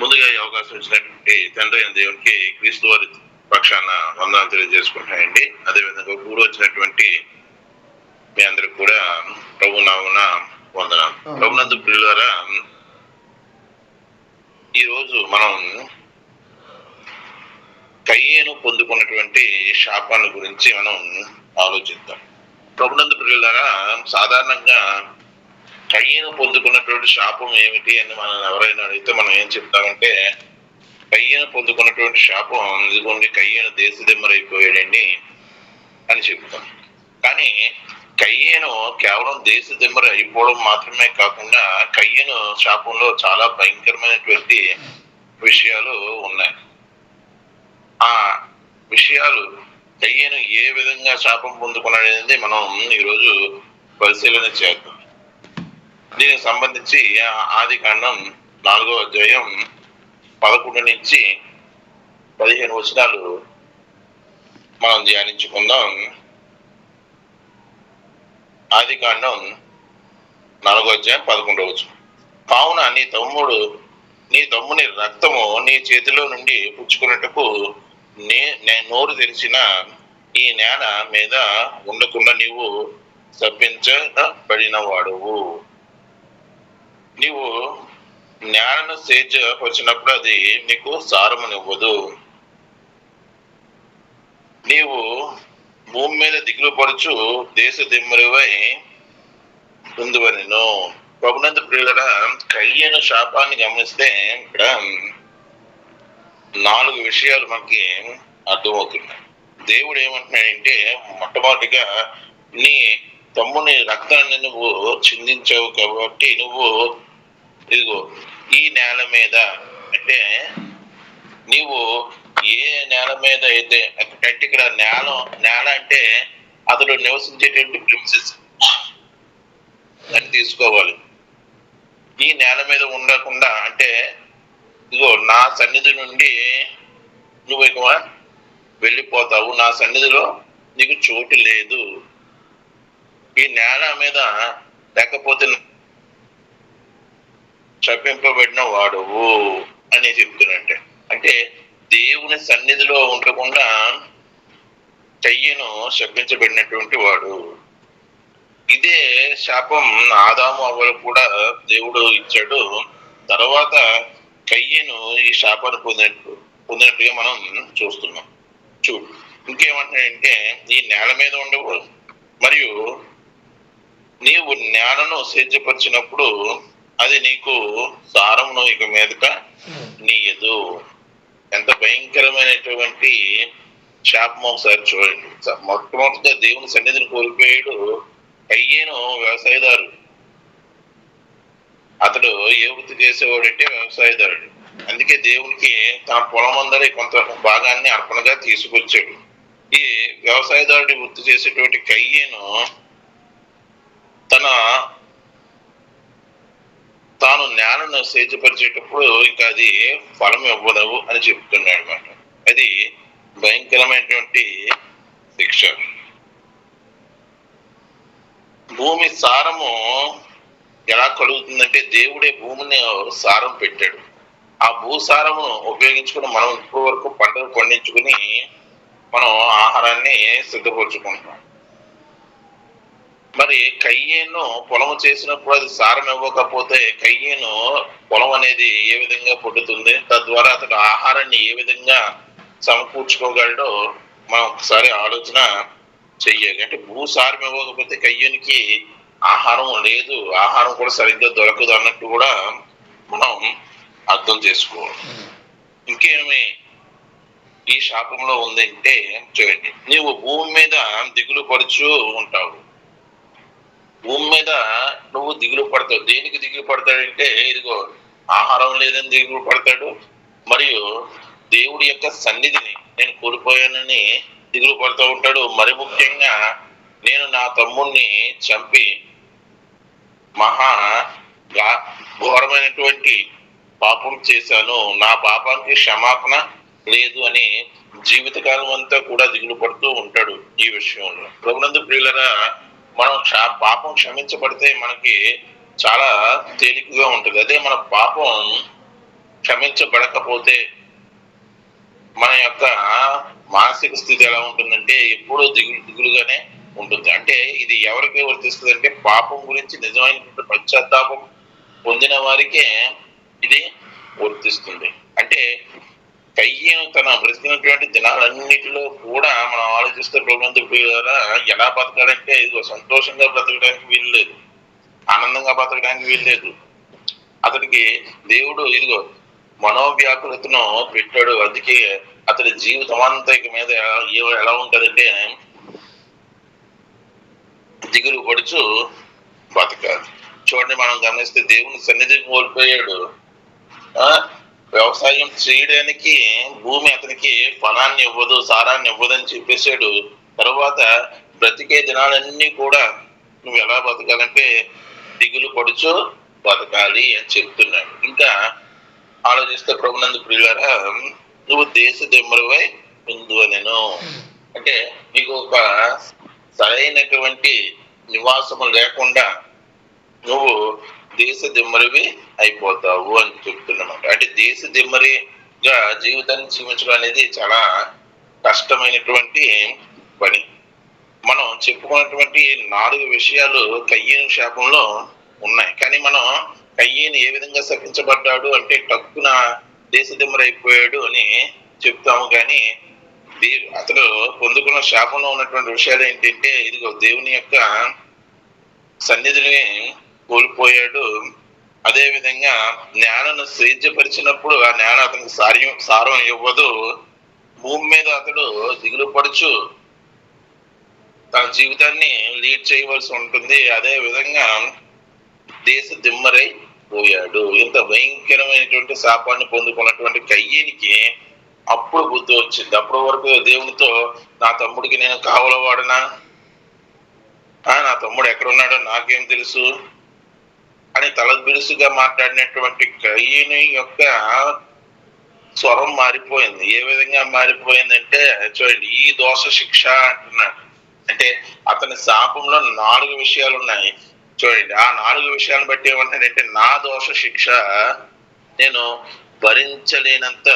ముందుగా ఈ అవకాశం ఇచ్చినటువంటి తండ్రి అయిన దేవునికి క్రీస్తు వారి పక్షాన వందనాలు తెలియజేసుకుంటున్నాయండి అదేవిధంగా కూడి వచ్చినటువంటి మీ అందరికి కూడా ప్రభు నామున వందనాలు. ప్రభునందు ప్రియులారా ఈ రోజు మనం కయ్యేను పొందుకున్నటువంటి శాపాల గురించి మనం ఆలోచిద్దాం. ప్రభునందు ప్రియులారా సాధారణంగా కయ్యను పొందుకున్నటువంటి శాపం ఏమిటి అని మనం ఎవరైనా అడిగితే మనం ఏం చెప్తామంటే కయ్యను పొందుకున్నటువంటి శాపం ఇదిగోండి కయ్యను దేశదిమ్మరైపోయాడండి అని చెప్తాం. కానీ కయ్యను కేవలం దేశదిమ్మరి అయిపోవడం మాత్రమే కాకుండా కయ్యను శాపంలో చాలా భయంకరమైనటువంటి విషయాలు ఉన్నాయి. ఆ విషయాలు కయ్యను ఏ విధంగా శాపం పొందుకున్నాడనేది మనం ఈరోజు పరిశీలన చేద్దాం. దీనికి సంబంధించి ఆది కాండం నాలుగో అధ్యాయం పదకొండు నుంచి పదిహేను వచనాలు మనం ధ్యానించుకుందాం. ఆది కాండం నాలుగో అధ్యాయం పదకొండవ వచనం. కావున నీ తమ్ముడు నీ తమ్ముని రక్తము నీ చేతిలో నుండి పుచ్చుకున్నట్టుకు నే నే- నోరు తెరిచిన ఈ నేల మీద ఉండకుండా నీవు తప్పించబడిన వాడువు నీవు నేలను సేద్యపరిచినప్పుడు అది నీకు సారమునివ్వదు. నీవు భూమి మీద దిగులు పడుచు దేశ దిమ్మరివై ఉందివనిను ప్రభునంద ప్రియుల కయ్యను శాపాన్ని గమనిస్తే ఇక్కడ నాలుగు విషయాలు మనకి అర్థమవుతున్నాయి. దేవుడు ఏమంటున్నాడంటే మొట్టమొదటిగా నీ తమ్ముని రక్తాన్ని నువ్వు చిందించావు కాబట్టి నువ్వు ఇదిగో ఈ నేల మీద అంటే నీవు ఏ నేల మీద అయితే పర్టికులర్ ఇక్కడ నేల నేల అంటే అతడు నివసించేటువంటి ప్రిన్సెస్ అని తీసుకోవాలి. ఈ నేల మీద ఉండకుండా అంటే ఇదిగో నా సన్నిధి నుండి నువ్వు ఇక వెళ్ళిపోతావు. నా సన్నిధిలో నీకు చోటు లేదు. ఈ నేల మీద లేకపోతే శపింపబడిన వాడువు అని చెప్తున్నాడు అంటే దేవుని సన్నిధిలో ఉండకుండా చెయ్యను శపించబడినటువంటి వాడు. ఇదే శాపం ఆదాము అవ్వలు కూడా దేవుడు ఇచ్చాడు. తర్వాత కయ్యను ఈ శాపాన్ని పొందినట్టు పొందినట్టుగా మనం చూస్తున్నాం. చూ ఇంకేమంటున్నాడంటే ఈ నేల మీద ఉండవు. మరియు నీవు నేలను సేద్యపరిచినప్పుడు అది నీకు సారమును ఇక మీదట నీయదు. ఎంత భయంకరమైనటువంటి శాపం ఒకసారి చూడండి. మొట్టమొదటిగా దేవుని సన్నిధిని కోల్పోయాడు అయ్యేను వ్యవసాయదారు అతడు ఏ వృత్తి చేసేవాడంటే వ్యవసాయదారుడు. అందుకే దేవునికి తన పొలం అందరి కొంత భాగాన్ని అర్పణగా తీసుకొచ్చాడు. ఈ వ్యవసాయదారుడి వృత్తి చేసేటువంటి కయ్యేను తన తాను నేలను సేద్యపరిచేటప్పుడు ఇంకా అది ఫలం ఇవ్వదవు అని చెప్తున్నాడు అనమాట అది భయంకరమైనటువంటి శిక్ష. భూమి సారము ఎలా కలుగుతుందంటే దేవుడే భూమిని సారం పెట్టాడు. ఆ భూసారమును ఉపయోగించుకుని మనం ఇప్పటి వరకు పంటలు పండించుకుని మనం ఆహారాన్ని సిద్ధపరచుకుంటున్నాం. మరి కయ్యేను పొలం చేసినప్పుడు అది సారం ఇవ్వకపోతే కయ్యేను పొలం అనేది ఏ విధంగా పుట్టుతుంది తద్వారా అతడు ఆహారాన్ని ఏ విధంగా సమకూర్చుకోగలడో మనం ఒకసారి ఆలోచన చెయ్యాలి. అంటే భూసారం ఇవ్వకపోతే కయ్యూనికి ఆహారం లేదు ఆహారం కూడా సరిగ్గా దొరకదు అన్నట్టు కూడా మనం అర్థం చేసుకోవాలి. ఇంకేమి ఈ శాపంలో ఉందంటే చూడండి నీవు భూమి మీద దిగులు పరుచు ఉంటావు. భూమి మీద నువ్వు దిగులు పడతావు. దేనికి దిగులు పడతాడంటే ఇదిగో ఆహారం లేదని దిగులు పడతాడు. మరియు దేవుడి యొక్క సన్నిధిని నేను కోల్పోయానని దిగులు పడుతూ ఉంటాడు. మరి ముఖ్యంగా నేను నా తమ్ముణ్ణి చంపి మహా గా- ఘోరమైనటువంటి పాపం చేశాను. నా పాపానికి క్షమాపణ లేదు అని జీవితకాలం అంతా కూడా దిగులు పడుతూ ఉంటాడు ఈ విషయంలో. ప్రభునందు ప్రియులరా మనం క్షా పాపం క్షమించబడితే మనకి చాలా తేలికగా ఉంటుంది. అదే మన పాపం క్షమించబడకపోతే మన యొక్క మానసిక స్థితి ఎలా ఉంటుందంటే ఎప్పుడూ దిగులు దిగులుగానే ఉంటుంది. అంటే ఇది ఎవరికి వర్తిస్తుంది అంటే పాపం గురించి నిజమైనటువంటి పశ్చాత్తాపం పొందిన వారికే ఇది వర్తిస్తుంది. అంటే కయ్యం తన బ్రతికినటువంటి దినాలన్నిటిలో కూడా మనం ఆలోచిస్తే ప్రభుత్వ ద్వారా ఎలా బతకాలంటే ఇదిగో సంతోషంగా బ్రతకడానికి వీలు లేదు. ఆనందంగా బ్రతకడానికి వీలు లేదు. అతడికి దేవుడు ఇదిగో మనోవ్యాకులతను పెట్టాడు. అందుకే అతడి జీవితం అంతా ఇక మీద ఎలా ఉంటుందంటే దిగులు పడుచు బతకాలి. చూడండి మనం గమనిస్తే దేవుని సన్నిధి కోల్పోయాడు. ఆ? వ్యవసాయం చేయడానికి భూమి అతనికి ఫలాన్ని ఇవ్వదు సారాన్ని ఇవ్వదని చెప్పేశాడు. తర్వాత బ్రతికే దినాలన్నీ కూడా నువ్వు ఎలా బతకాలంటే దిగులు పడుచు బతకాలి అని చెప్తున్నాడు. ఇంకా ఆలోచిస్తే ప్రభునందు ప్రియులారా నువ్వు దేశ దెమ్మరువై ఉందు నేను అంటే నీకు ఒక సరైనటువంటి నివాసము లేకుండా నువ్వు దేశ దిమ్మరివి అయిపోతావు అని చెప్తున్నమాట అంటే దేశ దిమ్మరిగా జీవితాన్ని జీవించడం అనేది చాలా కష్టమైనటువంటి పని. మనం చెప్పుకున్నటువంటి నాలుగు విషయాలు కయ్యను శాపంలో ఉన్నాయి. కానీ మనం కయ్యను ఏ విధంగా శపించబడ్డాడు అంటే టక్కున దేశ దిమ్మరైపోయాడు అని చెప్తాము. కానీ అతడు పొందుకున్న శాపంలో ఉన్నటువంటి విషయాలు ఏంటంటే ఇదిగో దేవుని యొక్క సన్నిధిని కోల్పోయాడు. అదే విధంగా జ్ఞానను స్వేచ్ఛపరిచినప్పుడు ఆ జ్ఞానం అతనికి సార్యం సారం ఇవ్వదు. భూమి మీద అతడు దిగులు పడుచు తన జీవితాన్ని లీడ్ చేయవలసి ఉంటుంది. అదే విధంగా దేశ దిమ్మరై పోయాడు. ఇంత భయంకరమైనటువంటి శాపాన్ని పొందుకున్నటువంటి కయ్యేనికి అప్పుడు బుద్ధి వచ్చింది. అప్పటి వరకు దేవునితో నా తమ్ముడికి నేను కావలవాడనా? ఆ, నా తమ్ముడు ఎక్కడున్నాడో నాకేం తెలుసు? అని తలబిరుసుగా మాట్లాడినటువంటి కయ్యని యొక్క స్వరం మారిపోయింది. ఏ విధంగా మారిపోయిందంటే చూడండి ఈ దోష శిక్ష అంటున్నాడు. అంటే అతని శాపంలో నాలుగు విషయాలు ఉన్నాయి. చూడండి ఆ నాలుగు విషయాలను బట్టి ఏమంటాడంటే నా దోష శిక్ష నేను భరించలేనంత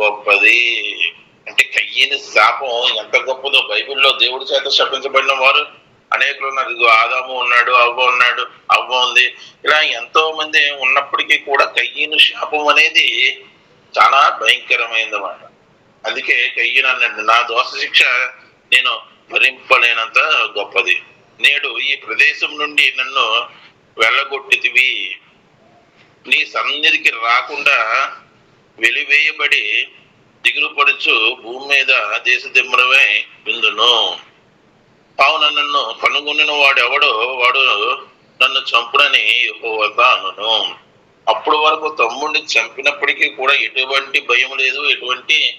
గొప్పది. అంటే కయ్యని శాపం ఎంత గొప్పదో బైబిల్లో దేవుడి చేత శపించబడిన వారు అనేకులు ఉన్నారు. ఆదాము ఉన్నాడు అవ్వ ఉన్నాడు అవ్వ ఉంది. ఇలా ఎంతో మంది ఉన్నప్పటికీ కూడా కయ్యను శాపం అనేది చాలా భయంకరమైంది అన్నమాట అందుకే కయ్యను అన్నాడు నా దోష శిక్ష నేను భరింపలేనంత గొప్పది. నేడు ఈ ప్రదేశం నుండి నన్ను వెళ్ళగొట్టితివి. నీ సన్నిధికి రాకుండా వెలివేయబడి దిగులు పడుచు భూమి మీద దేశ దిమ్మరమై విందును. కావున నన్ను కనుగొనిన వాడు ఎవడు వాడు నన్ను చంపుడని అనును. అప్పుడు వరకు తమ్ముడిని చంపినప్పటికీ కూడా ఎటువంటి భయం లేదు ఎటువంటి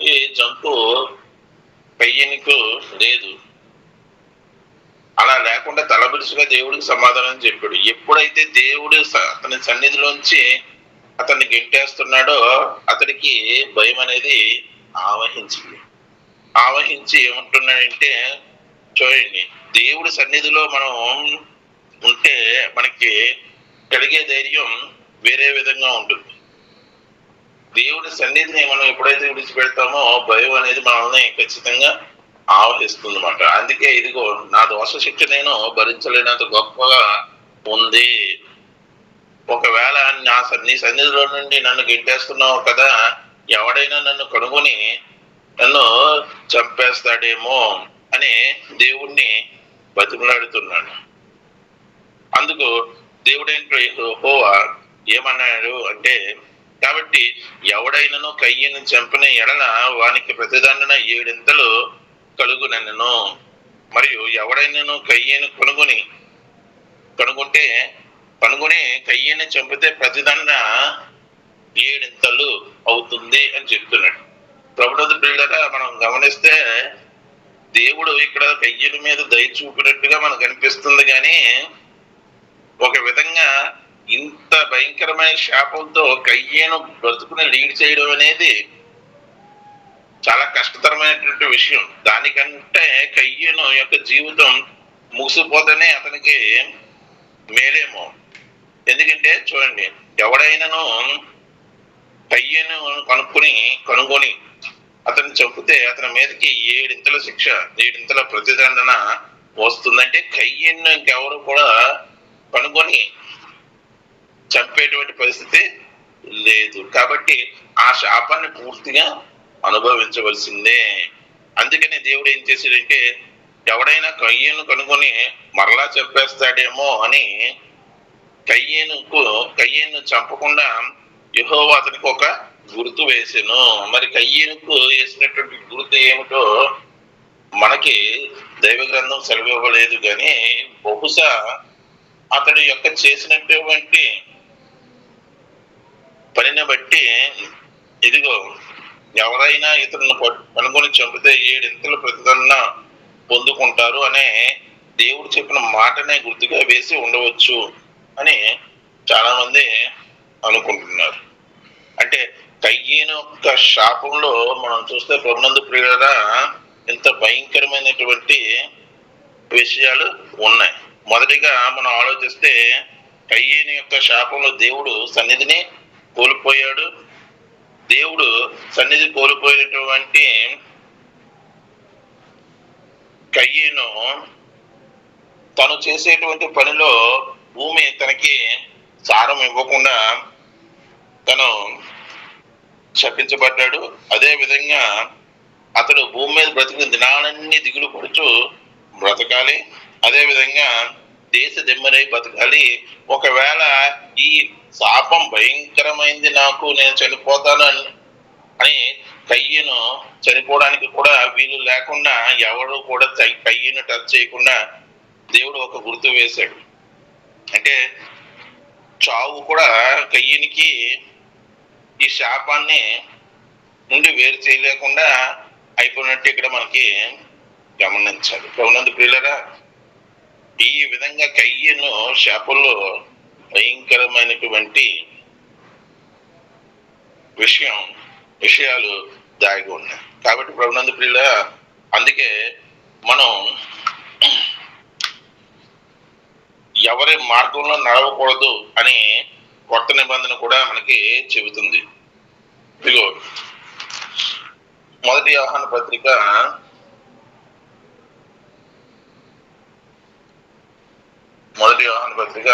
ఈ జంతు పెయ్యనికు లేదు. అలా లేకుండా తలబిరుసుగా దేవుడికి సమాధానం చెప్పాడు. ఎప్పుడైతే దేవుడు అతని సన్నిధిలోంచి అతన్ని గెంటేస్తున్నాడో అతడికి భయం అనేది ఆవహించింది. ఆవహించి ఏమంటున్నాడంటే చూడండి. దేవుడి సన్నిధిలో మనం ఉంటే మనకి కలిగే ధైర్యం వేరే విధంగా ఉంటుంది. దేవుడి సన్నిధిని మనం ఎప్పుడైతే విడిచిపెడతామో భయం అనేది మనల్ని ఖచ్చితంగా ఆవహిస్తుంది అనమాట అందుకే ఇదిగో నా దోష శిక్ష నేను భరించలేనంత గొప్పగా ఉంది. ఒకవేళ నా సన్ని- నీ సన్నిధిలో నుండి నన్ను గిట్టేస్తున్నావు కదా ఎవడైనా నన్ను కనుగొని నన్ను చంపేస్తాడేమో. అని దేవుణ్ణి బతిమలాడుతున్నాడు. అందుకు దేవుడైన హోవా ఏమన్నాడు అంటే కాబట్టి ఎవడైనను కయ్యను చంపిన ఎడల వానికి ప్రతిదండన ఏడింతలు కలుగునను మరియు ఎవడైనను కయ్యను కొనుగొని కనుగొంటే కనుగొని కయ్యను చంపితే ప్రతిదండ ఏడింతలు అవుతుంది అని చెప్తున్నాడు. ప్రభుత్వ బిల్డగా మనం గమనిస్తే దేవుడు ఇక్కడ కయ్యల మీద దయ చూపినట్టుగా మనకు అనిపిస్తుంది కానీ ఒక విధంగా ఇంత భయంకరమైన శాపంతో కయ్యను బ్రతుకుని లీడ్ చేయడం అనేది చాలా కష్టతరమైనటువంటి విషయం. దానికంటే కయ్యను యొక్క జీవితం ముగిసిపోతేనే అతనికి మేలేమో. ఎందుకంటే చూడండి ఎవడైనాను కయ్యను కనుక్కొని కనుగొని అతను చంపితే అతని మీదకి ఏడింతల శిక్ష ఏడింతల ప్రతిదండన వస్తుందంటే కయ్యన్ను ఇంకెవరు కూడా కనుగొని చంపేటువంటి పరిస్థితి లేదు. కాబట్టి ఆ శాపాన్ని పూర్తిగా అనుభవించవలసిందే. అందుకనే దేవుడు ఏం చేశాడంటే ఎవడైనా కయ్యను కనుగొని మరలా చంపేస్తాడేమో అని కయ్యేనుకు కయ్యేను చంపకుండా యహోవా అతనికి ఒక గుర్తు వేసాను. మరి కయ్యనుకు వేసినటువంటి గుర్తు ఏమిటో మనకి దైవ గ్రంథం సెలవివ్వలేదు కానీ బహుశా అతడు యొక్క చేసినటువంటి పనిని బట్టి ఇదిగో ఎవరైనా ఇతరులను కనుగొని చంపితే ఏడింతలు ప్రతిదండన పొందుకుంటారు అనే దేవుడు చెప్పిన మాటనే గుర్తుగా వేసి ఉండవచ్చు అని చాలా మంది అనుకుంటున్నారు. అంటే కయ్యేను యొక్క శాపంలో మనం చూస్తే ప్రభునందు ప్రియులరా ఇంత భయంకరమైనటువంటి విషయాలు ఉన్నాయి. మొదటిగా మనం ఆలోచిస్తే కయ్యేను యొక్క శాపంలో దేవుడు సన్నిధిని కోల్పోయాడు. దేవుడు సన్నిధి కోల్పోయినటువంటి కయ్యేను తను చేసేటువంటి పనిలో భూమి తనకి సారం ఇవ్వకుండా తను శపించబడ్డాడు. అదే విధంగా అతడు భూమి మీద బ్రతికిన దినాలన్నీ దిగులు పడుచు బ్రతకాలి. అదే విధంగా దేశ దిమ్మరై బతకాలి. ఒకవేళ ఈ శాపం భయంకరమైంది నాకు నేను చనిపోతాను అని కయ్యను చనిపోవడానికి కూడా వీలు లేకుండా ఎవరు కూడా కయ్యను టచ్ చేయకుండా దేవుడు ఒక గుర్తు వేశాడు. అంటే చావు కూడా కయ్యనికి ఈ శాపాన్ని నుండి వేరు చేయలేకుండా అయిపోయినట్టు ఇక్కడ మనకి గమనించాలి. ప్రభునందు ప్రియులరా ఈ విధంగా కయ్యను శాపంలో భయంకరమైనటువంటి విషయం విషయాలు దాగి ఉన్నాయి. కాబట్టి ప్రభునందు ప్రియుల అందుకే మనం ఎవరి మార్గంలో నడవకూడదు అని కొత్త నిబంధన కూడా మనకి చెబుతుంది. ఇదిగో మొదటి ఆహ్వాన పత్రిక మొదటి ఆహ్వాన పత్రిక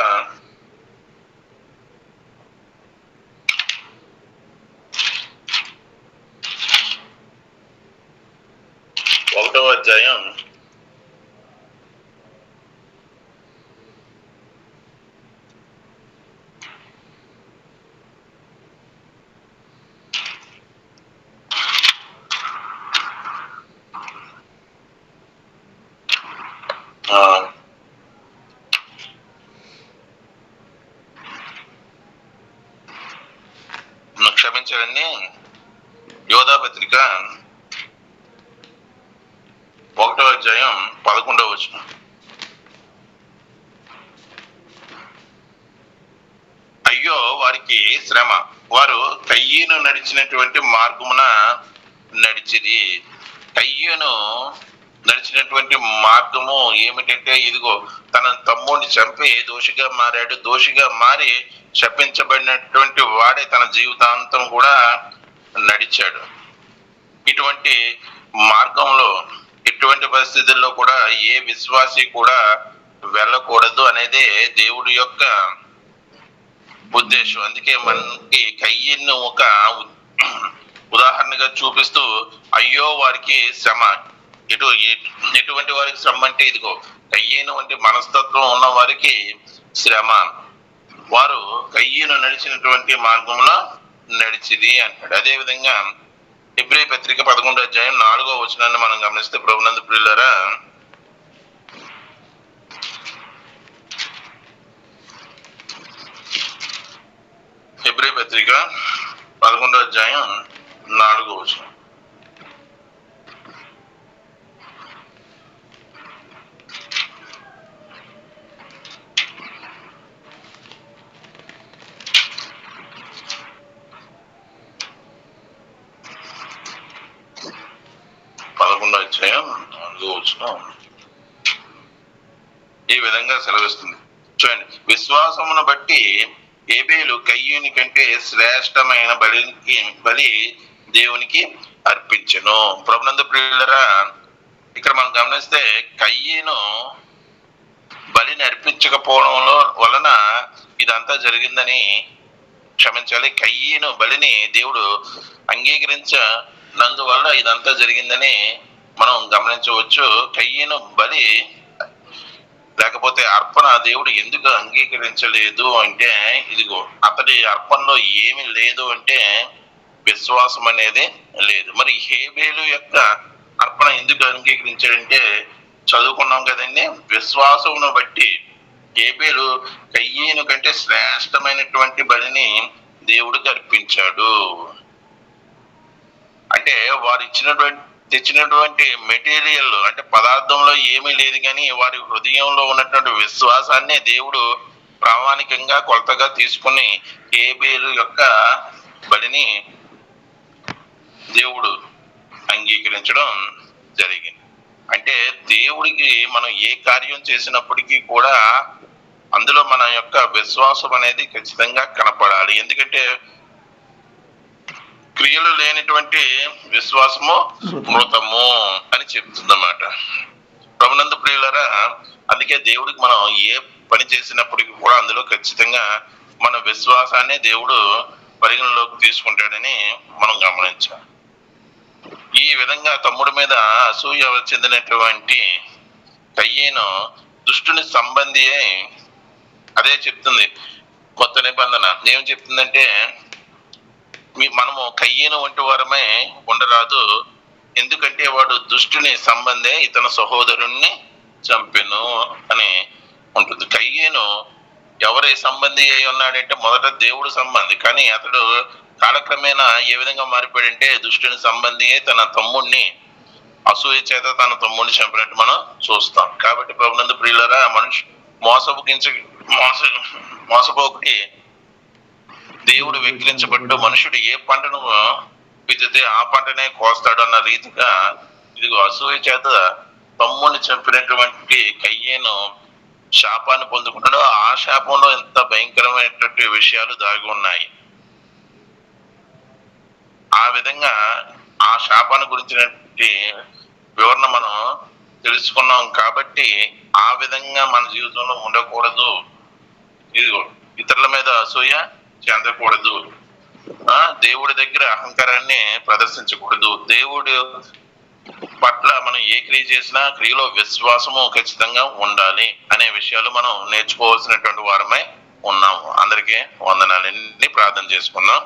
ఒకటవ అధ్యాయం ఆ, యోధా పత్రిక ఒకటో అధ్యాయం పదకొండవ వచనం. అయ్యో వారికి శ్రమ. వారు కయ్యను నడిచినటువంటి మార్గమున నడిచిది కయ్యను నడిచినటువంటి మార్గము ఏమిటంటే ఇదిగో తన తమ్ముడిని చంపి దోషిగా మారాడు. దోషిగా మారి శపించబడినటువంటి వాడే తన జీవితాంతం కూడా నడిచాడు. ఇటువంటి మార్గంలో ఇటువంటి పరిస్థితుల్లో కూడా ఏ విశ్వాసి కూడా వెళ్ళకూడదు అనేదే దేవుడి యొక్క ఉద్దేశం. అందుకే మనకి కయ్యను ఒక ఉదాహరణగా చూపిస్తూ అయ్యో వారికి శ్రమ ఎటు ఎటువంటి వారికి శ్రమ అంటే ఇదిగో కయ్యను వంటి మనస్తత్వం ఉన్న వారికి శ్రమ. వారు కయ్యను నడిచినటువంటి మార్గంలో నడిచిది అంటాడు. అదే విధంగా ఎబ్రి పత్రిక పదకొండో అధ్యాయం నాలుగో వచనాన్ని మనం గమనిస్తే ప్రభునందు ప్రియులరా ఎబ్రి పత్రిక పదకొండో అధ్యాయం నాలుగో వచనం పదకొండో అధ్యాయం నాలుగో ఈ విధంగా సెలవిస్తుంది. చూడండి విశ్వాసమును బట్టి ఏబేలు కయ్యూని కంటే శ్రేష్టమైన బలికి బలి దేవునికి అర్పించను. ప్రభునందు ప్రియులరా ఇక్కడ మనం గమనిస్తే కయ్యను బలిని అర్పించకపోవడంలో వలన ఇదంతా జరిగిందని క్షమించాలి. కయ్యను బలిని దేవుడు అంగీకరించనందువల్ల ఇదంతా జరిగిందని మనం గమనించవచ్చు కయ్యను బలి లేకపోతే అర్పణ దేవుడు ఎందుకు అంగీకరించలేదు అంటే ఇదిగో అతడి అర్పణలో ఏమి లేదు అంటే విశ్వాసం అనేది లేదు. మరి హేబేలు యొక్క అర్పణ ఎందుకు అంగీకరించాడంటే చదువుకున్నాం కదండి విశ్వాసమును బట్టి హేబేలు కయ్యను కంటే శ్రేష్టమైనటువంటి బలిని దేవుడు అర్పించాడు. అంటే వారు ఇచ్చినటువంటి తెచ్చినటువంటి మెటీరియల్ అంటే పదార్థంలో ఏమీ లేదు కానీ వారి హృదయంలో ఉన్నటువంటి విశ్వాసాన్ని దేవుడు ప్రామాణికంగా కొలతగా తీసుకుని ఏబేలు యొక్క బలిని దేవుడు అంగీకరించడం జరిగింది. అంటే దేవుడికి మనం ఏ కార్యం చేసినప్పటికీ కూడా అందులో మన యొక్క విశ్వాసం అనేది ఖచ్చితంగా కనపడాలి. ఎందుకంటే క్రియలు లేనటువంటి విశ్వాసము మృతము అని చెప్తుందన్నమాట. ప్రభునందు ప్రియులరా అందుకే దేవుడికి మనం ఏ పని చేసినప్పటికీ కూడా అందులో ఖచ్చితంగా మన విశ్వాసాన్ని దేవుడు పరిగణలోకి తీసుకుంటాడని మనం గమనించాం ఈ విధంగా తమ్ముడి మీద అసూయ చెందినటువంటి కయ్యేను దుష్టుని సంబంధి అదే చెప్తుంది. కొత్త నిబంధన. ఏం చెప్తుందంటే మనము కయ్యేను వంటి వారమే ఉండరాదు. ఎందుకంటే వాడు దుష్టుని సంబంధే ఇతను సహోదరుణ్ణి చంపెను అని ఉంటుంది. కయ్యేను ఎవరి సంబంధి అయి ఉన్నాడంటే మొదట దేవుడు సంబంధి. కానీ అతడు కాలక్రమేణా ఏ విధంగా మారిపోయాడంటే దుష్టుని సంబంధి తన తమ్ముణ్ణి అసూయ చేత తన తమ్ముడిని చంపినట్టు మనం చూస్తాం. కాబట్టి ప్రభునందు ప్రియులరా మనిషి మోసపుకించ మోస మోసపోకి దేవుడు వెక్కిరించబడ్డ మనుషుడు ఏ పంటను విత్తితే ఆ పంటనే కోస్తాడు అన్న రీతిగా ఇదిగో అసూయ చేత తమ్ముడిని చంపినటువంటి కయ్యేను శాపాన్ని పొందుకున్నాడు ఆ శాపంలో ఎంత భయంకరమైనటువంటి విషయాలు దాగి ఉన్నాయి. ఆ విధంగా ఆ శాపాన్ని గురించినటువంటి వివరణ మనం తెలుసుకున్నాం కాబట్టి ఆ విధంగా మన జీవితంలో ఉండకూడదు. ఇదిగో ఇతరుల మీద అసూయ చెందకూడదు. ఆ దేవుడి దగ్గర అహంకారాన్ని ప్రదర్శించకూడదు. దేవుడు పట్ల మనం ఏ క్రియ చేసినా క్రియలో విశ్వాసము ఖచ్చితంగా ఉండాలి అనే విషయాలు మనం నేర్చుకోవాల్సినటువంటి వారమై ఉన్నాము. అందరికీ వందనాలన్నీ ప్రార్థన చేసుకుందాం?